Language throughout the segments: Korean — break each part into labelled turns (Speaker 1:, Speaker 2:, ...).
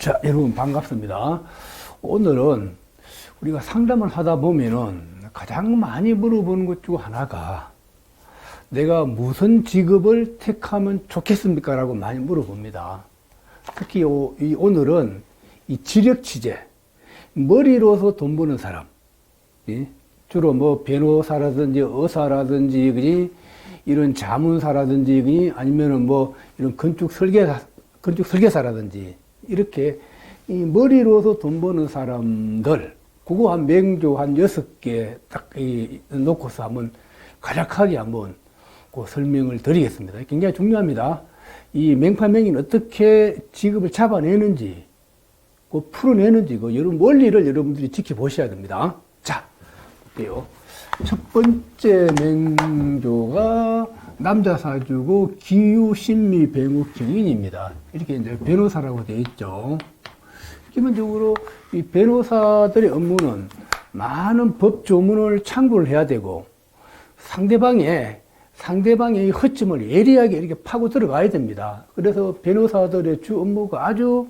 Speaker 1: 자, 여러분 반갑습니다. 오늘은 우리가 상담을 하다 보면은 가장 많이 물어보는 것 중 하나가 내가 무슨 직업을 택하면 좋겠습니까? 라고 많이 물어봅니다. 특히 오, 이 오늘은 이 지력 취재, 머리로서 돈 버는 사람, 예? 주로 뭐 변호사라든지 의사라든지 그지 이런 자문사라든지 아니면은 뭐 이런 건축 설계사 건축 설계사라든지 이렇게 이 머리로서 돈 버는 사람들 그거 한 맹조 한 여섯 개 딱 놓고서 한번 간략하게 한번 그 설명을 드리겠습니다. 굉장히 중요합니다. 이 맹파맹이는 어떻게 직업을 잡아내는지, 그 풀어내는지, 그 여러분 원리를 여러분들이 지켜보셔야 됩니다. 자, 볼게요. 첫 번째 맹조가 남자 사주고 기후 심리 배우 경인입니다. 이렇게 이제 변호사라고 되어 있죠. 기본적으로 이 변호사들의 업무는 많은 법 조문을 참고를 해야 되고 상대방의 상대방의 허점을 예리하게 이렇게 파고 들어가야 됩니다. 그래서 변호사들의 주 업무가 아주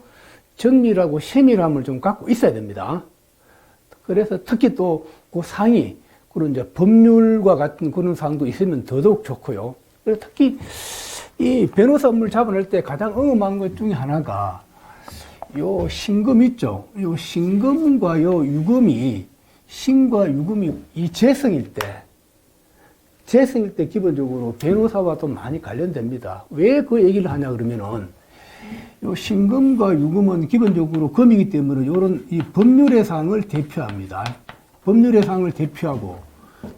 Speaker 1: 정밀하고 세밀함을 좀 갖고 있어야 됩니다. 그래서 특히 또 그 상이 그런 이제 법률과 같은 그런 상도 있으면 더더욱 좋고요. 그래서 특히 이 변호사 업무를 잡아낼 때 가장 응음한 것 중에 하나가 요 신금 있죠. 요 신금과 요 유금이 신과 유금이 이 재성일 때 재성일 때 기본적으로 변호사와 도 많이 관련됩니다. 왜 그 얘기를 하냐 그러면은 요 신금과 유금은 기본적으로 금이기 때문에 요런 이 법률의 상을 대표합니다. 법률의 상을 대표하고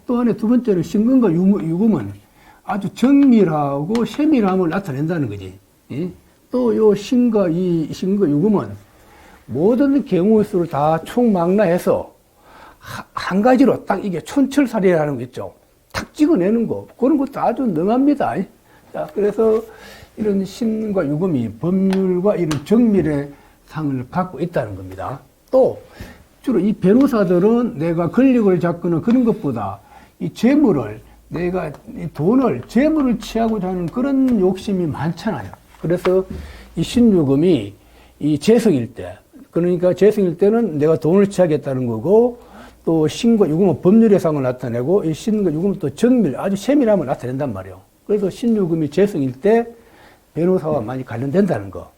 Speaker 1: 또 하나 두 번째는 신금과 유금은 아주 정밀하고 세밀함을 나타낸다는 거지. 예? 또요 신과 이 신과 유금은 모든 경우수를 다 총망라해서 한 가지로 딱 이게 촌철살이라는 거 있죠. 탁 찍어내는 거 그런 것도 아주 능합니다. 자 그래서 이런 신과 유금이 법률과 이런 정밀의 상을 갖고 있다는 겁니다. 또 주로 이 변호사들은 내가 권력을 잡거나 그런 것보다 이 재물을 내가 이 돈을 재물을 취하고자 하는 그런 욕심이 많잖아요. 그래서 이 신유금이 이 재성일 때 그러니까 재성일 때는 내가 돈을 취하겠다는 거고 또 신과 유금은 법률의 상을 나타내고 이 신과 유금은 또 정밀 아주 세밀함을 나타낸단 말이에요. 그래서 신유금이 재성일 때 변호사와 많이 관련된다는 거.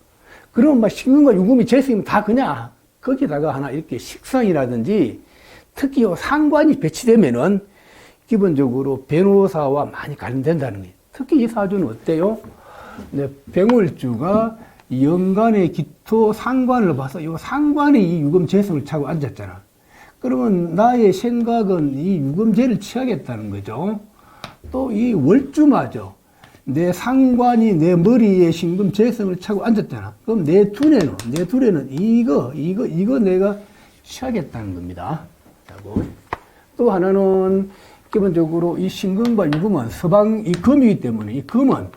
Speaker 1: 그러면 막 신금과 유금이 재성이면 다 그냥 거기다가 하나 이렇게 식상이라든지 특히 요 상관이 배치되면은 기본적으로 변호사와 많이 관련된다는 거예요. 특히 이 사주는 어때요? 네, 병월주가 연간의 기토 상관을 봐서 이 상관이 이 유금 재성을 차고 앉았잖아. 그러면 나의 생각은 이 유금제를 취하겠다는 거죠. 또 이 월주마저 내 상관이 내 머리에 신금 재성을 차고 앉았잖아. 그럼 내 두뇌는, 내 두뇌는 이거, 이거, 이거 내가 취하겠다는 겁니다. 또 하나는 기본적으로 이 신금과 유금은 서방, 이 금이기 때문에 이 금은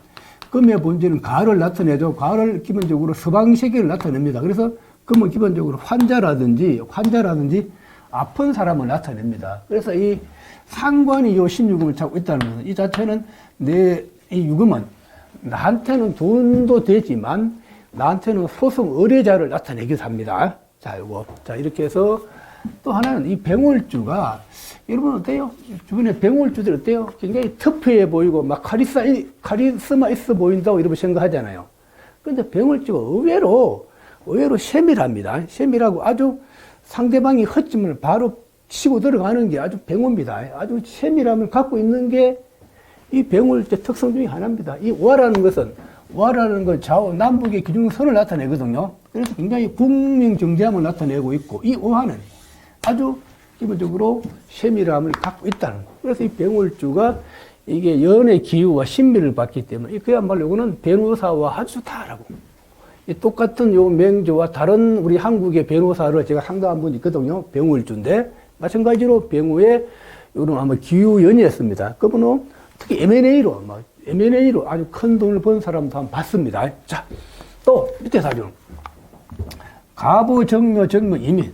Speaker 1: 금의 본질은 가를 나타내죠. 가를 기본적으로 서방 세계를 나타냅니다. 그래서 금은 기본적으로 환자라든지, 환자라든지 아픈 사람을 나타냅니다. 그래서 이 상관이 요 신유금을 찾고 있다는 것은 이 자체는 내 이 유금은 나한테는 돈도 되지만 나한테는 소송 의뢰자를 나타내기도 합니다. 자, 요거. 자, 이렇게 해서 또 하나는 이 병월주가 여러분 어때요? 주변에 병월주들 어때요? 굉장히 터프해 보이고 막 카리스마, 카리스마 있어 보인다고 여러분 생각하잖아요. 그런데 병월주가 의외로 의외로 세밀합니다. 세밀하고 아주 상대방이 허점을 바로 치고 들어가는 게 아주 병호입니다. 아주 세밀함을 갖고 있는 게이 병월제 특성 중에 하나입니다. 이 와라는 것은 와라는 건 좌우 남북의 기준선을 나타내거든요. 그래서 굉장히 국민 정제함을 나타내고 있고 이 오화는 아주 기본적으로 세밀함을 갖고 있다는 거. 그래서 이 병월주가 이게 연의 기후와 신비를 받기 때문에 그야말로 이거는 변호사와 아주 다르고 이 똑같은 요 맹조와 다른 우리 한국의 변호사를 제가 상담한 분 있거든요. 병월주인데 마찬가지로 병우의 이런 아마 기후연이었습니다. 그분은 특히 M&A로, 막 M&A로 아주 큰 돈을 번 사람도 한번 봤습니다. 자, 또 밑에 사주는 가부 정묘 정묘 이민.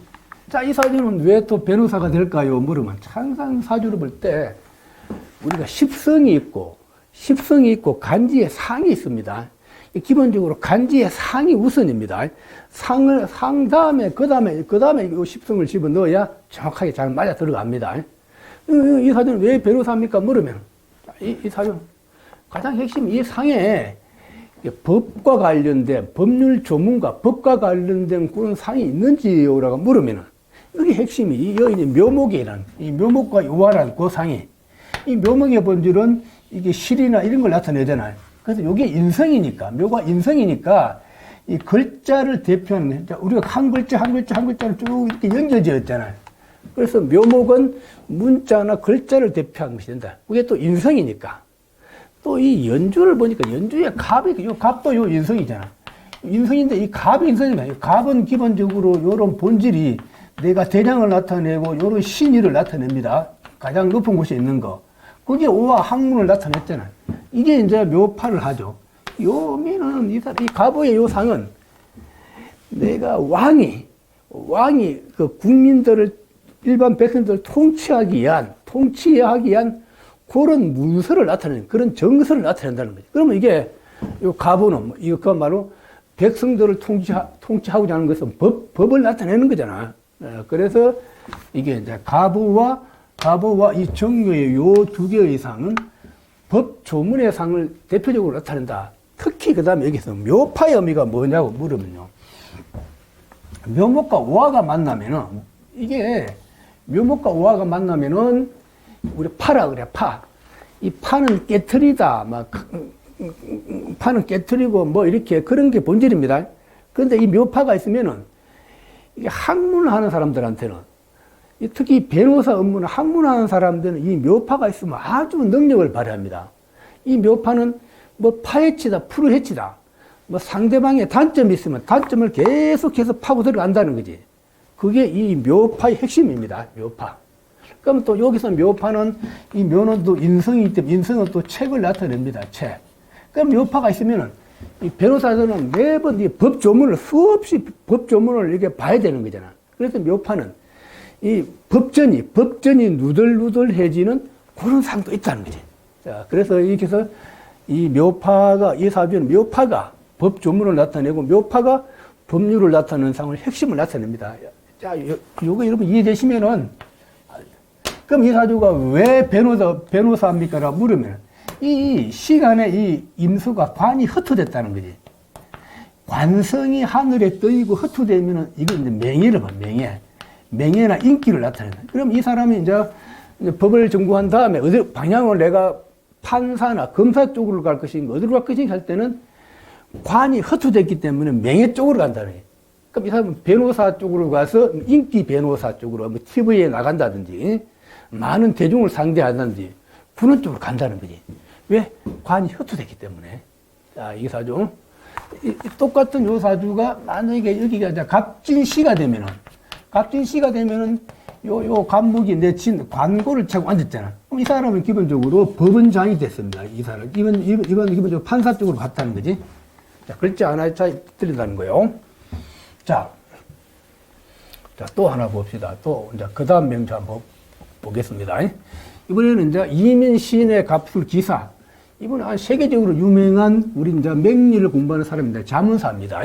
Speaker 1: 자, 이 사주는 왜 또 변호사가 될까요? 물으면 항상 사주를 볼 때 우리가 십성이 있고 십성이 있고 간지에 상이 있습니다. 기본적으로 간지의 상이 우선입니다. 상을, 상 다음에, 그 다음에, 그 다음에 이 십성을 집어 넣어야 정확하게 잘 맞아 들어갑니다. 이, 이 사주는 왜 변호사입니까? 물으면. 이, 이 사주 가장 핵심, 이 상에 법과 관련된 법률 조문과 법과 관련된 그런 상이 있는지요라고 물으면은 여기 핵심이 이 여인의 묘목이라는 이 묘목과 요화라는 그 상이 이 묘목의 본질은 이게 실이나 이런 걸 나타내잖아요. 그래서 이게 인성이니까 묘가 인성이니까 이 글자를 대표하는 자, 우리가 한 글자 한 글자 한 글자를 쭉 이렇게 연결되어 있잖아요. 그래서 묘목은 문자나 글자를 대표하는 것이 된다. 그게 또 인성이니까. 또 이 연주를 보니까 연주의 갑이, 요 갑도 요 인성이잖아. 인성인데 이 갑이 인성이면 갑은 기본적으로 요런 본질이 내가 대량을 나타내고 요런 신의를 나타냅니다. 가장 높은 곳에 있는 거. 그게 오와 학문을 나타냈잖아요. 이게 이제 묘파를 하죠. 요 미는 이, 이 갑의 요 상은 내가 왕이 왕이 그 국민들을 일반 백성들을 통치하기 위한 통치하기 위한 그런 문서를 나타내는 그런 정서를 나타낸다는 거죠. 그러면 이게 요 가보는 뭐 이거 그말로 백성들을 통치하, 통치하고자 하는 것은 법, 법을 나타내는 거잖아. 어, 그래서 이게 이제 가부와 가부와 이 정교의 요 두 개의 상은 법 조문의 상을 대표적으로 나타낸다. 특히 그 다음에 여기서 묘파의 의미가 뭐냐고 물으면요. 묘목과 오화가 만나면은 이게 묘목과 오화가 만나면은 우리 파라 그래 파. 이 파는 깨트리다 막 파는 깨트리고 뭐 이렇게 그런 게 본질입니다. 그런데 이 묘파가 있으면은 이게 학문을 하는 사람들한테는 특히 변호사 업무는 학문하는 사람들은 이 묘파가 있으면 아주 능력을 발휘합니다. 이 묘파는 뭐 파헤치다, 풀어헤치다. 뭐 상대방의 단점이 있으면 단점을 계속해서 파고 들어간다는 거지. 그게 이 묘파의 핵심입니다. 묘파. 그럼 또 여기서 묘파는 이 묘는 또 인성이기 때문에 인성은 또 책을 나타냅니다. 책. 그럼 묘파가 있으면은 이 변호사들은 매번 이 법 조문을 수없이 법 조문을 이렇게 봐야 되는 거잖아. 그래서 묘파는 이 법전이 법전이 누들누들해지는 그런 상도 있다는 거지. 자, 그래서 이렇게 해서 이 묘파가 이 사주는 묘파가 법 조문을 나타내고 묘파가 법률을 나타내는 상을 핵심을 나타냅니다. 자, 요, 요거 여러분 이해되시면은 그럼 이 사주가 왜 변호사 변호사입니까라 물으면 이 시간에 이 임수가 관이 흩어졌다는 거지. 관성이 하늘에 떠이고 흩어지면은 이건 이제 명예를 봐, 명예. 명예나 인기를 나타낸다. 그럼 이 사람이 이제 법을 전공한 다음에 어디 방향을 내가 판사나 검사 쪽으로 갈 것인가 어디로 갈 것인가 할 때는 관이 흩어졌기 때문에 명예 쪽으로 간다는 거예요. 그럼 이 사람은 변호사 쪽으로 가서 인기 변호사 쪽으로 뭐 TV에 나간다든지 많은 대중을 상대한다든지 그런 쪽으로 간다는 거지. 왜? 관이 흩어졌기 때문에. 자, 이 사주. 이, 이 똑같은 요 사주가 만약에 여기가 이제 갑진 시가 되면은 갑진 시가 되면은 요, 요 관목이 내친 관고를 차고 앉았잖아. 그럼 이 사람은 기본적으로 법원장이 됐습니다. 이 사람. 이건, 이건, 이건 기본적으로 판사 쪽으로 갔다는 거지. 자, 글자 하나의 차이 틀린다는 거예요. 자, 자, 또 하나 봅시다. 또, 이제, 그 다음 명자 한번 보겠습니다. 이번에는 이제 이민 시인의 갑술 기사. 이분은 한 세계적으로 유명한 우리 이제 맹리를 공부하는 사람입니다. 자문사입니다.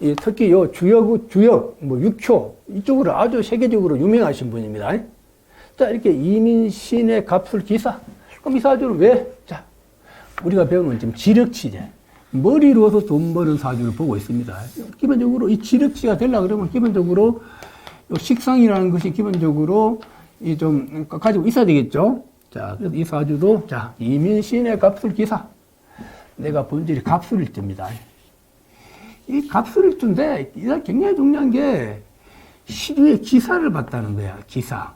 Speaker 1: 이 특히 요 주역, 주역, 뭐 육효, 이쪽으로 아주 세계적으로 유명하신 분입니다. 자, 이렇게 이민신의 갑술 기사. 그럼 이 사주를 왜? 자, 우리가 배우는 지금 지력치제. 머리로서 돈 버는 사주를 보고 있습니다. 기본적으로 이 지력치가 되려 그러면 기본적으로 식상이라는 것이 기본적으로 이 좀 가지고 있어야 되겠죠. 자, 이 사주도 자, 이민신의 갑술 기사. 내가 본질이 갑술일 때입니다. 이 갑술일주인데 굉장히 중요한 게 시주의 기사를 봤다는 거야. 기사.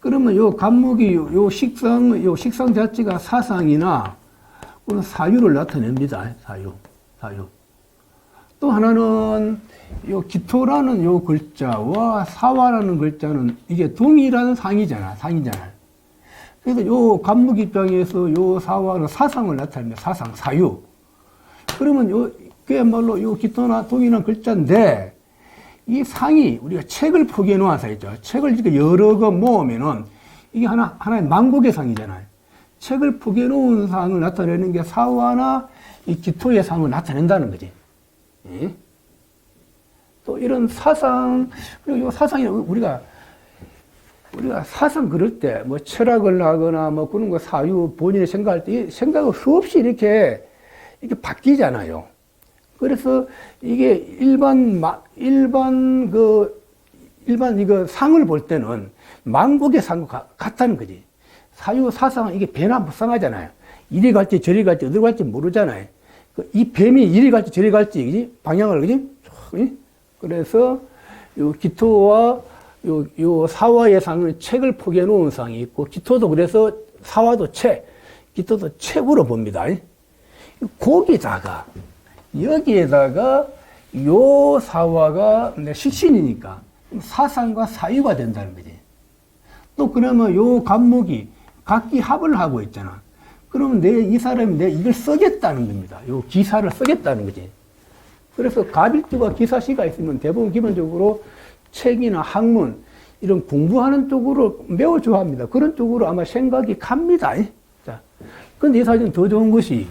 Speaker 1: 그러면 요 간목이 요 식상 요 식상 자체가 사상이나 그런 사유를 나타냅니다. 사유, 사유. 또 하나는 요 기토라는 요 글자와 사화라는 글자는 이게 동일한 상이잖아. 상이잖아. 그래서 요 간목 입장에서 요 사화는 사상을 나타냅니다. 사상, 사유. 그러면 요 그야말로 요 기토나 동이라는 글자인데 이 상이 우리가 책을 포기해 놓아서 있죠. 책을 이렇게 여러 거 모으면은 이게 하나 하나의 만국의 상이잖아요. 책을 포개놓은 상을 나타내는 게 사화나 이 기토의 상을 나타낸다는 거지. 예? 또 이런 사상, 그리고 이 사상이 우리가, 우리가 사상 그럴 때, 뭐 철학을 하거나 뭐 그런 거 사유, 본인의 생각할 때, 이 생각을 수없이 이렇게, 이렇게 바뀌잖아요. 그래서 이게 일반, 마- 일반 그, 일반 이거 상을 볼 때는 망국의 상과 같다는 거지. 사유 사상은 이게 변화무쌍하잖아요. 이리 갈지 저리 갈지 어디 갈지 모르잖아요. 그이 뱀이 이리 갈지 저리 갈지 그지? 방향을 그지? 이? 그래서 요 기토와 요, 요 사화의 상은 책을 포개해 놓은 상이 있고 기토도 그래서 사화도 책, 기토도 책으로 봅니다. 거기다가 여기에다가 요 사화가 내 식신이니까 사상과 사유가 된다는 거지. 또 그러면 요 간목이 각기 합을 하고 있잖아. 그러면 내 이 사람이 내 이걸 쓰겠다는 겁니다. 요 기사를 쓰겠다는 거지. 그래서 가빌주가 기사시가 있으면 대부분 기본적으로 책이나 학문 이런 공부하는 쪽으로 매우 좋아합니다. 그런 쪽으로 아마 생각이 갑니다. 자, 근데 이 사진은 더 좋은 것이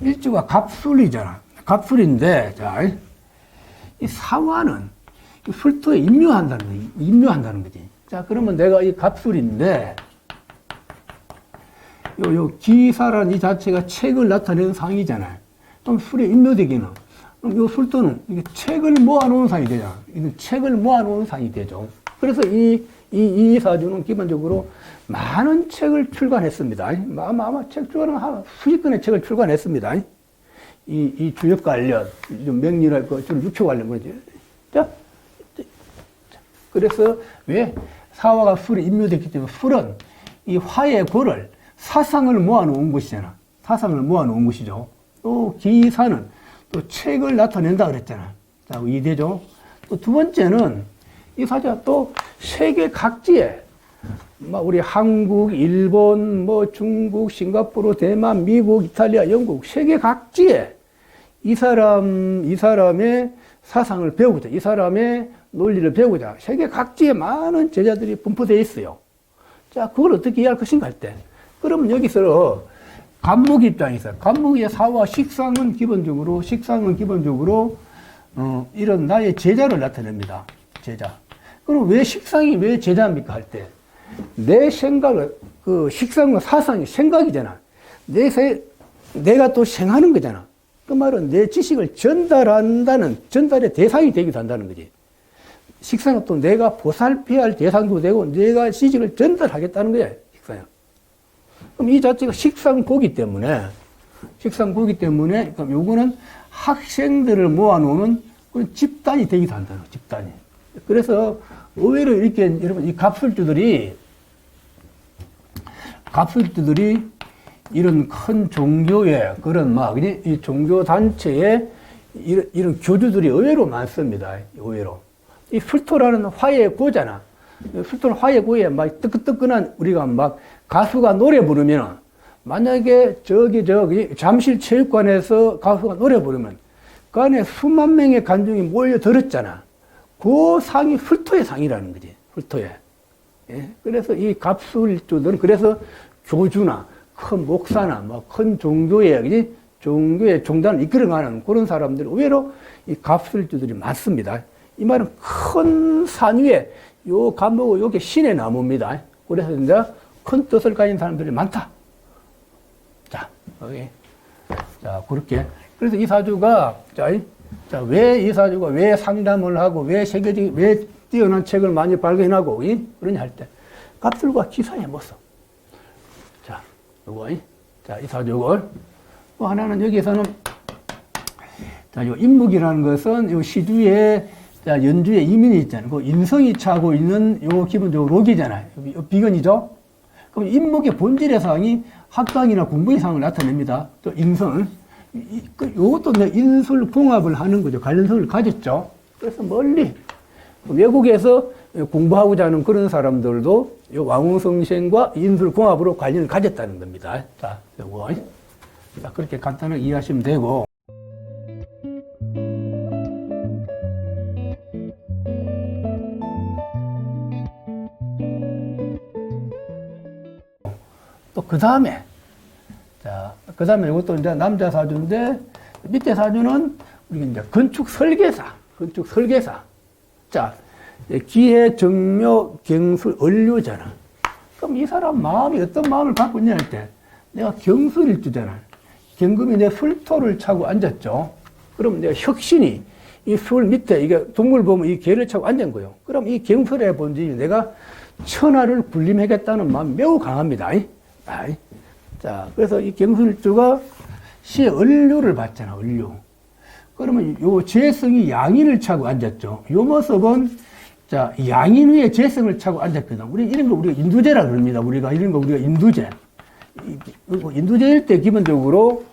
Speaker 1: 일주가 갑술이잖아. 갑술인데, 자, 이 사화는 이 술토에 임묘한다는 거지. 임묘한다는 거지. 자, 그러면 내가 이 갑술인데, 요, 요 기사라는 이 자체가 책을 나타내는 상이잖아요. 그럼 술에 임묘되기는, 술도는 이게 책을 모아놓은 상이 되잖아. 이건 책을 모아놓은 상이 되죠. 그래서 이, 이, 이 사주는 기본적으로 많은 책을 출간했습니다. 아마, 아마 책 출간은 한 수십 권의 책을 출간했습니다. 이, 이 주역 관련, 좀 명리랄 거, 좀 육초 관련 거지. 자, 그래서 왜 사화가 술에 임묘됐기 때문에 술은 이 화의 고를 사상을 모아놓은 것이잖아. 사상을 모아놓은 것이죠. 또 기사는 또 책을 나타낸다 그랬잖아. 자, 이되죠. 또 두 번째는 이 사자가 또 세계 각지에 막 우리 한국, 일본, 뭐 중국, 싱가포르, 대만, 미국, 이탈리아, 영국 세계 각지에 이 사람 이 사람의 사상을 배우고자 이 사람의 논리를 배우고자 세계 각지에 많은 제자들이 분포되어 있어요. 자, 그걸 어떻게 이해할 것인가 할 때. 그러면 여기서 간목 입장에서 간목의 사와 식상은 기본적으로 식상은 기본적으로 어, 이런 나의 제자를 나타냅니다. 제자. 그럼 왜 식상이 왜 제자입니까 할 때? 내 생각을 그 식상은 사상이 생각이잖아. 내 세, 내가 또 생하는 거잖아. 그 말은 내 지식을 전달한다는 전달의 대상이 되기도 한다는 거지. 식상은 또 내가 보살펴야 할 대상도 되고 내가 지식을 전달하겠다는 거야. 식상은. 그럼 이 자체가 식상고기 때문에 식상고기 때문에 그럼 요거는 학생들을 모아놓는 그런 집단이 되기도 한다는 거야. 집단이. 그래서 의외로 이렇게 여러분 이 갑술주들이 갑술주들이 이런 큰 종교의 그런 막, 이 종교 단체에 이런, 이런 교주들이 의외로 많습니다. 의외로. 이 풀토라는 화의 고잖아. 풀토는 화의 고에 막 뜨끈뜨끈한 우리가 막 가수가 노래 부르면 만약에 저기 저기 잠실 체육관에서 가수가 노래 부르면 그 안에 수만 명의 관중이 몰려 들었잖아. 그 상이 풀토의 상이라는 거지. 풀토의. 예? 그래서 이 갑술주들은 그래서 교주나 큰 목사나 뭐 큰 종교의 그지 종교의 종단을 이끌어가는 그런 사람들 의외로 이 갑술주들이 많습니다. 이 말은 큰 산 위에 요 감목은 요게 신의 나무입니다. 그래서 이제 큰 뜻을 가진 사람들이 많다. 자, 여기. 자, 그렇게. 그래서 이 사주가, 자, 이- 자, 왜 이 사주가 왜 상담을 하고, 왜 세계적, 왜 뛰어난 책을 많이 발견하고, 이? 그러냐 할 때, 갑술과 기사의 모습. 자, 요거, 이? 자, 이 사주를. 또 하나는 여기에서는, 자, 요 인묵이라는 것은 요 시주에, 자, 연주에 이민이 있잖아요. 그 인성이 차고 있는 요 기본적으로 록이잖아요. 요 비건이죠? 그럼 인목의 본질의 상이 학당이나 공부의 상을 나타냅니다. 또 인성. 이- 그 인술 궁합을 하는 거죠. 관련성을 가졌죠. 그래서 멀리 외국에서 공부하고자 하는 그런 사람들도 요 왕홍성생과 인술 궁합으로 관련을 가졌다는 겁니다. 자, 요거. 자, 그렇게 간단하게 이해하시면 되고. 그 다음에 그 다음에 이것도 이제 남자 사주인데, 밑에 사주는 우리 이제 건축 설계사, 건축 설계사. 자, 기해, 정묘, 경술, 을류잖아. 그럼 이 사람 마음이 어떤 마음을 갖고 있냐 할 때, 내가 경술일 주잖아. 경금이 내 술토를 차고 앉았죠. 그럼 내가 혁신이 이 술 밑에 이게 동물 보면 이 개를 차고 앉은 거예요. 그럼 이 경술의 본질이 내가 천하를 군림하겠다는 마음이 매우 강합니다. 아이. 자, 그래서 이 경술주가 시의 을류를 받잖아, 을류. 그러면 요 재성이 양인을 차고 앉았죠. 요 모습은 자, 양인 위에 재성을 차고 앉았거든. 우리 이런 거 우리가 인두제라 그럽니다. 우리가 이런 거 우리가 인두제. 인두제일 때 기본적으로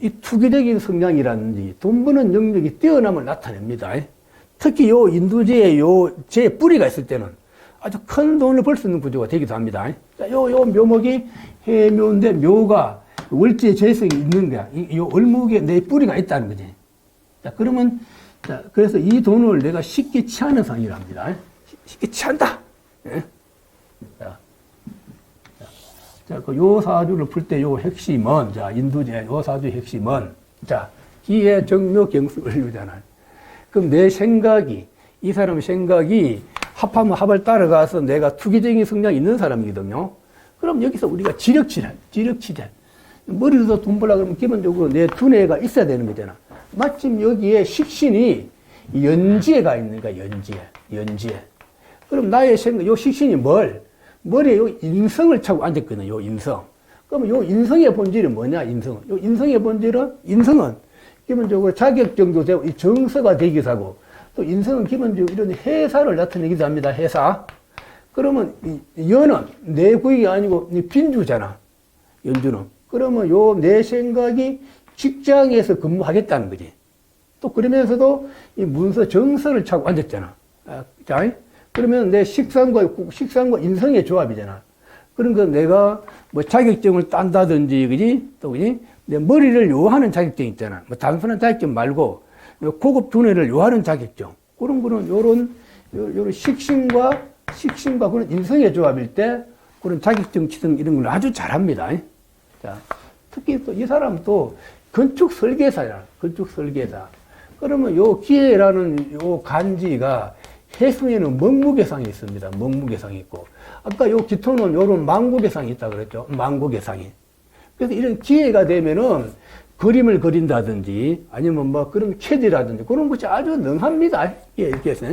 Speaker 1: 이 투기적인 성향이라든지 돈 버는 능력이 뛰어남을 나타냅니다. 특히 요 인두제의 요제 뿌리가 있을 때는 아주 큰 돈을 벌 수 있는 구조가 되기도 합니다. 자, 요, 요 묘목이 해묘인데 묘가 월지의 재성이 있는 거야. 이, 요 얼목에 내 뿌리가 있다는 거지. 자, 그러면, 자, 그래서 이 돈을 내가 쉽게 취하는 상이랍니다. 쉽게 취한다. 예? 자, 자, 그 요 사주를 풀 때 요 핵심은, 자, 인두제, 요 사주의 핵심은, 자, 기의 정묘 경수를 유잖아요. 그럼 내 생각이, 이 사람의 생각이 합하면 합을 따라가서 내가 투기적인 성향이 있는 사람이거든요. 그럼 여기서 우리가 지력치란, 지력치란. 머리로도 돈 벌라 그러면 기본적으로 내 두뇌가 있어야 되는 거잖아. 마침 여기에 식신이 연지에 가 있는 거야, 연지에. 연지에. 그럼 나의 생각, 요 식신이 뭘? 머리에 요 인성을 차고 앉았거든, 요 인성. 그러면 요 인성의 본질이 뭐냐, 인성은. 요 인성의 본질은, 인성은 기본적으로 자격정도 되고, 이 정서가 되기도 하고, 또 인성은 기본적으로 이런 회사를 나타내기도 합니다, 회사. 그러면 이 연은 내 구역이 아니고 이 빈주잖아, 연주는. 그러면 요 내 생각이 직장에서 근무하겠다는 거지. 또 그러면서도 이 문서 정서를 차고 앉았잖아. 아, 자, 그러면 내 식상과, 식상과 인성의 조합이잖아. 그러니까 내가 뭐 자격증을 딴다든지, 그지? 또, 그지? 내 머리를 요하는 자격증 있잖아. 뭐 단순한 자격증 말고, 요 고급 두뇌를 요하는 자격증. 그런 거는 요런, 요- 요런 식신과, 식신과 그런 인성의 조합일 때, 그런 자격증 취득 이런 걸 아주 잘합니다. 자, 특히 또 이 사람 또 건축 설계사야. 건축 설계사. 그러면 요 기회라는 요 간지가 해수에는 먹무개상이 있습니다. 먹무개상이 있고. 아까 요 기토는 요런 망고개상이 있다 그랬죠. 망고개상이. 그래서 이런 기회가 되면은 그림을 그린다든지 아니면 뭐 그런 캐디라든지 그런 것이 아주 능합니다. 예, 이렇게 해서.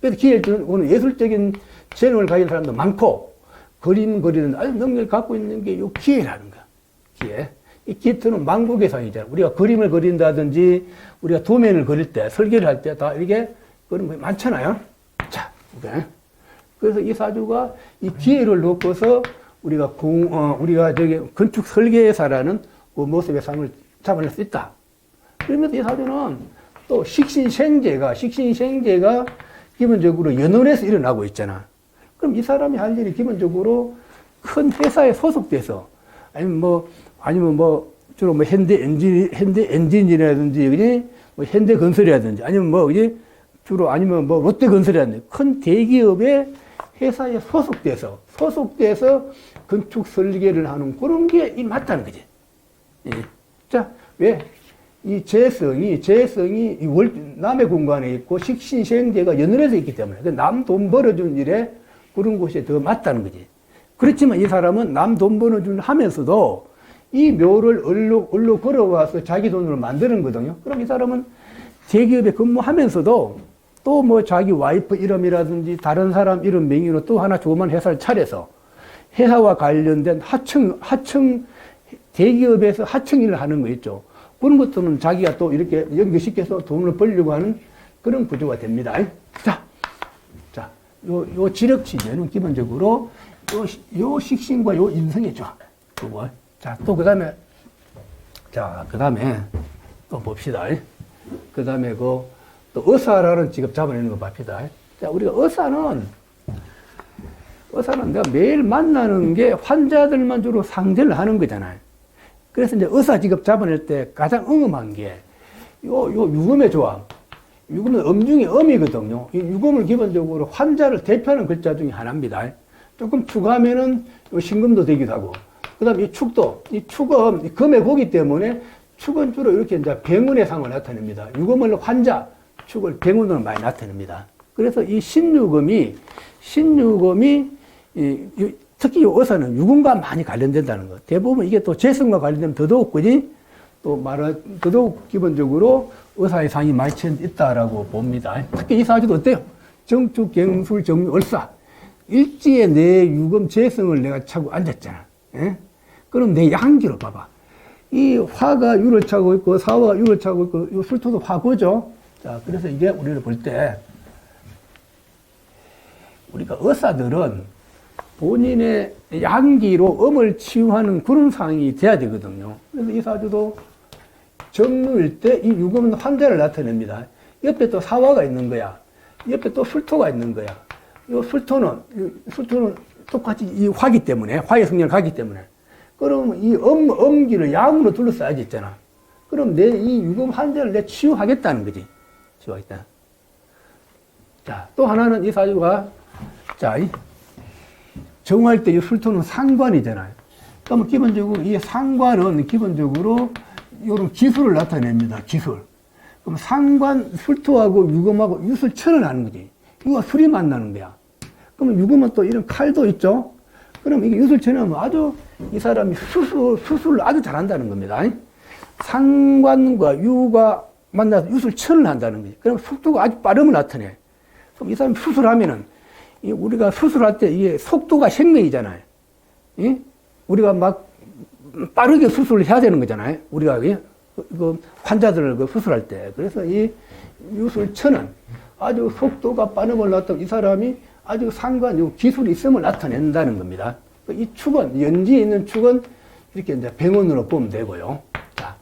Speaker 1: 그래서 기회는 오늘 예술적인 재능을 가진 사람도 많고 그림 그리는 아주 능력을 갖고 있는 게 요 기회라는 거야. 기회. 이 기토는 망국의 상이잖아. 우리가 그림을 그린다든지 우리가 도면을 그릴 때 설계를 할 때 다 이렇게 그런 거 많잖아요. 자, 오케이. 그래서 이 사주가 이 기회를 놓고서 우리가 공, 어, 우리가 저기 건축 설계사라는 그 모습의 삶을 잡아낼 수 있다. 그러면서 이 사주는 또 식신생재가, 식신생재가 기본적으로 연원에서 일어나고 있잖아. 그럼 이 사람이 할 일이 기본적으로 큰 회사에 소속돼서 아니면 뭐 아니면 뭐 주로 뭐 현대 엔진 현대 엔진이라든지 그지 뭐 현대 건설이라든지 아니면 뭐 그지 주로 아니면 뭐 롯데 건설이라든지 큰 대기업의 회사에 소속돼서 소속돼서 건축 설계를 하는 그런 게이 맞다는 거지. 예. 자, 왜? 이 재성이, 재성이 이 월, 남의 공간에 있고 식신생재가 연연해서 있기 때문에 그남돈 벌어준 일에 그런 곳이 더 맞다는 거지. 그렇지만 이 사람은 남 돈 벌어준 하면서도 이 묘를 얼로, 얼로 걸어와서 자기 돈으로 만드는 거거든요. 그럼 이 사람은 대기업에 근무하면서도 또 뭐 자기 와이프 이름이라든지 다른 사람 이름 명의로 또 하나 조그만 회사를 차려서 회사와 관련된 하청, 하청, 대기업에서 하청 일을 하는 거 있죠. 그런 것들은 자기가 또 이렇게 연결시켜서 돈을 벌려고 하는 그런 구조가 됩니다. 자, 자, 요, 요 지력 취재는 기본적으로 요, 시- 요 식신과 요 조합. 그거. 자, 또 그 다음에, 자, 그 다음에 또 봅시다. 그 다음에 그, 또 의사라는 직업 잡아내는 거 봅시다. 자, 우리가 의사는 의사는 내가 매일 만나는 게 환자들만 주로 상대를 하는 거잖아요. 그래서 이제 의사 직업 잡아낼 때 가장 응음한 게, 요, 요 유금의 조합. 유금은 음중의 음이거든요. 이 유금을 기본적으로 환자를 대표하는 글자 중에 하나입니다. 조금 추가하면은 요 신금도 되기도 하고, 그 다음에 이 축도, 이 축은 이 금의 고기 때문에 축은 주로 이렇게 이제 병원의 상을 나타냅니다. 유금을 환자, 축을 병원으로 많이 나타냅니다. 그래서 이 신유금이, 신유금이, 이, 이, 특히 이 의사는 유금과 많이 관련된다는 것. 대부분 이게 또 재성과 관련되면 더더욱, 그지? 또 말하, 더더욱 기본적으로 의사의 상이 많이 있다라고 봅니다. 특히 이 사주도 어때요? 정축, 경술, 정유, 을사. 일지에 내 유금 재성을 내가 차고 앉았잖아. 예? 그럼 내 양기로 봐봐. 이 화가 유를 차고 있고 사화가 유를 차고 있고 이 술토도 화고죠. 자, 그래서 이게 우리를 볼 때 우리가 의사들은 본인의 양기로 음을 치유하는 그런 상황이 돼야 되거든요. 그래서 이 사주도 정루일 때 이 유금은 환대를 나타냅니다. 옆에 또 사화가 있는 거야. 옆에 또 술토가 있는 거야. 이 술토는, 이 술토는 똑같이 이 화기 때문에, 화의 성향을 가기 때문에. 그러면 이 엄, 엄기를 양으로 둘러싸야지 있잖아. 그럼 내 이 유금 환대를 내 치유하겠다는 거지. 치유하겠다. 자, 또 하나는 이 사주가, 자, 이 정할 때 이 술토는 상관이잖아요. 그러면 기본적으로 이 상관은 기본적으로 이런 기술을 나타냅니다. 기술. 그럼 상관, 술토하고 유금하고 유술 천을 거지. 이거 술이 만나는 거야. 그러면 유금은 또 이런 칼도 있죠? 그럼 이게 유술 천하면 아주 이 사람이 수술, 수술을 아주 잘한다는 겁니다. 상관과 유가 만나서 유술 천을 한다는 거지. 그럼 속도가 아주 빠름을 나타내. 그럼 이 사람이 수술하면은 이 우리가 수술할 때 이게 속도가 생명이잖아요. 예? 우리가 막 빠르게 수술을 해야 되는 거잖아요. 우리가 그, 그 환자들을 그 수술할 때. 그래서 이 유술천은 아주 속도가 빠름을 나타이 사람이 아주 상관, 기술이 있음을 나타낸다는 겁니다. 이 축은, 연지에 있는 축은 이렇게 이제 병원으로 보면 되고요. 자,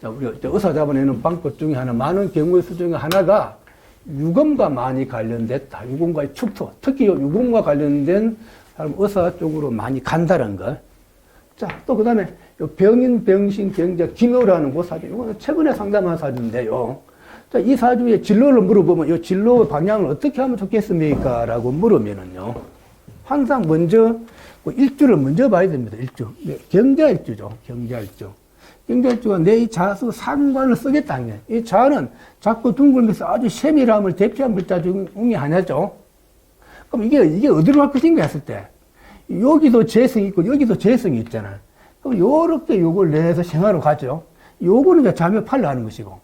Speaker 1: 자 우리 의사 잡아내는 방법 중에 하나, 많은 경우의 수 중에 하나가 유검과 많이 관련됐다. 유검과의 축토. 특히 유검과 관련된 사람 의사 쪽으로 많이 간다는 거. 자, 또 그 다음에 병인, 병신, 경제, 기묘라는 그 사주. 이거는 최근에 상담한 사주인데요. 자, 이 사주의 진로를 물어보면 이 진로 방향을 어떻게 하면 좋겠습니까? 라고 물으면은요. 항상 먼저 그 일주를 먼저 봐야 됩니다. 일주. 네, 경자 일주죠. 경자 일주. 경자일주가 내 이 자수 상관을 쓰겠다는 거예요. 이 자는 자꾸 둥글면서 아주 세밀함을 대표한 글자 중에 하나죠. 그럼 이게, 이게 어디로 갈 것인가 했을 때, 여기도 재성이 있고, 여기도 재성이 있잖아요. 그럼 요렇게 요걸 내서 생활로 가죠. 요거는 이제 자묘 팔로 하는 것이고.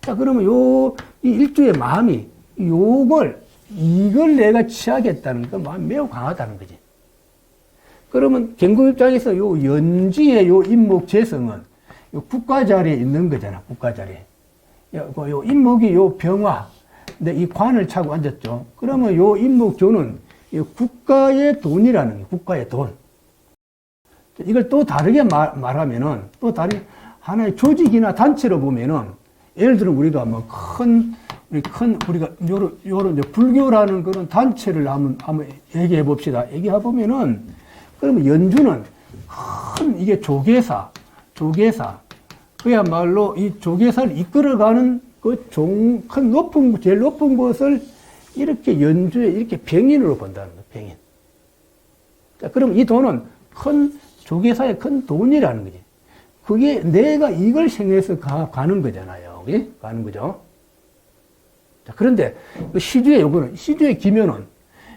Speaker 1: 자, 그러면 요, 이 일주의 마음이 요걸, 이걸 내가 취하겠다는 그 마음이 매우 강하다는 거지. 그러면 경고 입장에서 요 연지의 요 인목 재성은 요 국가 자리에 있는 거잖아, 국가 자리에. 요, 그요 인목이 요 병화, 근데 이 관을 차고 앉았죠. 그러면 요 인목조는 이 국가의 돈이라는 거예요, 국가의 돈. 이걸 또 다르게 말, 말하면은, 또 다른, 하나의 조직이나 단체로 보면은, 예를 들어 우리가 뭐 큰, 우리 큰, 우리가 요런, 요런 불교라는 그런 단체를 한번, 한번 얘기해 봅시다. 얘기해 보면은, 그러면 연주는 큰, 이게 조계사, 조계사. 그야말로 이 조계사를 이끌어가는 그 종, 큰 높은, 제일 높은 것을 이렇게 연주에 이렇게 병인으로 본다는 거예요, 병인. 자, 그럼 이 돈은 큰 조계사의 큰 돈이라는 거지. 그게 내가 이걸 생해서 가, 가는 거잖아요. 그지? 가는 거죠. 자, 그런데 시주의 요거는, 시주의 기면은,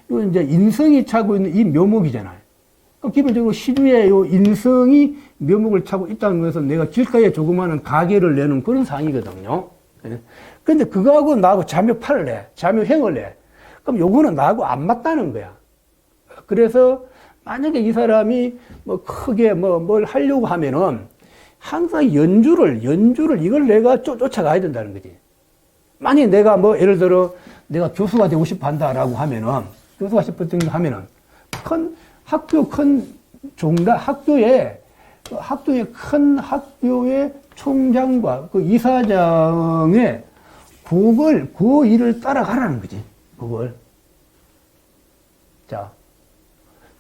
Speaker 1: 요 이제 인성이 차고 있는 이 묘목이잖아요. 기본적으로 시주의 요 인성이 묘목을 차고 있다는 것은 내가 길가에 조그마한 가게를 내는 그런 상이거든요. 예. 그런데 그거하고 나하고 자묘팔을 해. 자묘행을 해. 그럼 요거는 나하고 안 맞다는 거야. 그래서 만약에 이 사람이 뭐 크게 뭐 뭘 하려고 하면은 항상 연주를, 연주를 이걸 내가 쫓, 쫓아가야 된다는 거지. 만약에 내가 뭐 예를 들어 내가 교수가 되고 싶어 한다라고 하면은 교수가 싶어 하면은 큰 학교 큰 종가 학교에 그 학교의 큰 학교의 총장과 그 이사장의 그걸 그 일을 따라가라는 거지. 그걸. 자.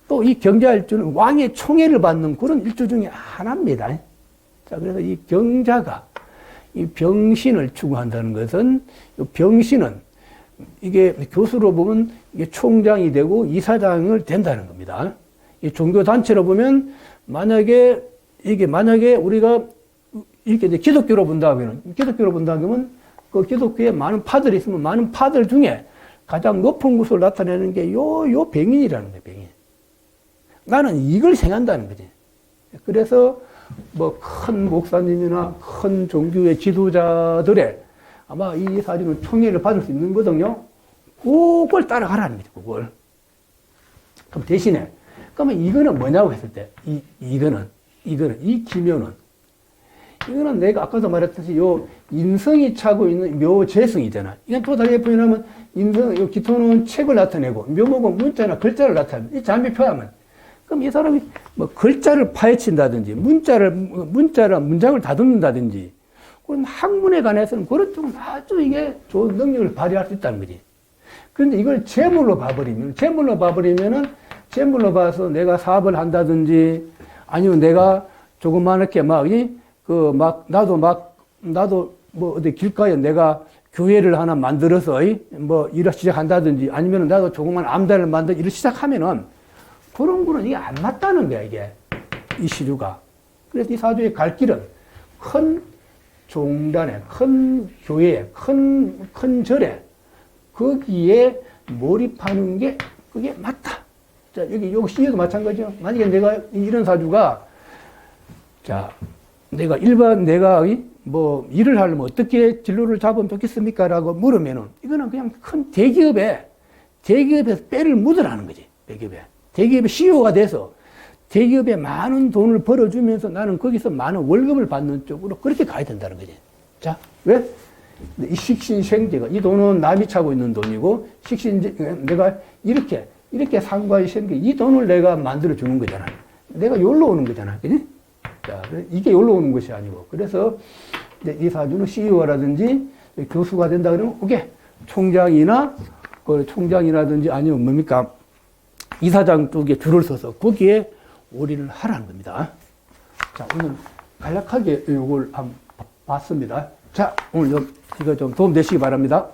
Speaker 1: 또 이 경자일주는 왕의 총애를 받는 그런 일주 중에 하나입니다. 자, 그래서 이 경자가 이 병신을 추구한다는 것은 이 병신은 이게 교수로 보면 이게 총장이 되고 이사장을 된다는 겁니다. 이 종교단체로 보면 만약에 이게 만약에 우리가 이렇게 이제 기독교로 본다면 기독교로 본다면 그 기독교에 많은 파들이 있으면 많은 파들 중에 가장 높은 곳을 나타내는 게 요 요 병인이라는 거예요. 병인. 나는 이걸 생각한다는 거지. 그래서 뭐 큰 목사님이나 큰 종교의 지도자들의 아마 이 사진은 총애를 받을 수 있는 거거든요. 그걸 따라가라는 거지, 그걸. 그럼 대신에, 그러면 이거는 뭐냐고 했을 때, 이, 이거는, 이거는, 이 기묘는, 이거는 내가 아까도 말했듯이 요 인성이 차고 있는 묘재성이잖아. 이건 또 다르게 표현하면 인성, 요 기토는 책을 나타내고 묘목은 문자나 글자를 나타내고 이 잠비 표하면 그럼 이 사람이 뭐 글자를 파헤친다든지 문자를 문자를 문장을 다듬는다든지 그런 학문에 관해서는 그런 좀 아주 이게 좋은 능력을 발휘할 수 있다는 거지. 그런데 이걸 재물로 봐버리면 재물로 봐버리면은 재물로 봐서 내가 사업을 한다든지 아니면 내가 조그맣게 막 이 그 막 나도 막 나도 뭐 어디 길가에 내가 교회를 하나 만들어서 이 뭐 일을 시작한다든지 아니면 나도 조그만 암단을 만들 일을 시작하면은 그런 거는 이게 안 맞다는 거야 이게 이 시류가. 그래서 이 사주의 갈 길은 큰 종단에, 큰 교회에, 큰, 큰 절에, 거기에 몰입하는 게 그게 맞다. 자, 여기, 여기 C에도 마찬가지죠. 만약에 내가 이런 사주가, 자, 내가 일반 내가 이뭐 일을 하려면 어떻게 진로를 잡으면 좋겠습니까? 라고 물으면은 이거는 그냥 큰 대기업에, 대기업에서 빼를 묻으라는 거지. 대기업에. 대기업의 CEO가 돼서 대기업에 많은 돈을 벌어주면서 나는 거기서 많은 월급을 받는 쪽으로 그렇게 가야 된다는 거지. 자, 왜? 이 식신생제가, 이 돈은 남이 차고 있는 돈이고, 식신제, 내가 이렇게, 이렇게 상관이 생겨, 이 돈을 내가 만들어주는 거잖아. 내가 여기로 오는 거잖아. 그지? 자, 이게 여기로 오는 것이 아니고. 그래서 이제 이 사주는 CEO라든지 교수가 된다 그러면, 그게 총장이나, 그 총장이라든지 아니면 뭡니까? 이사장 쪽에 줄을 서서 거기에 올인을 하라는 겁니다. 자, 오늘 간략하게 이걸 한번 봤습니다. 자, 오늘 좀, 이거 좀 도움 되시기 바랍니다.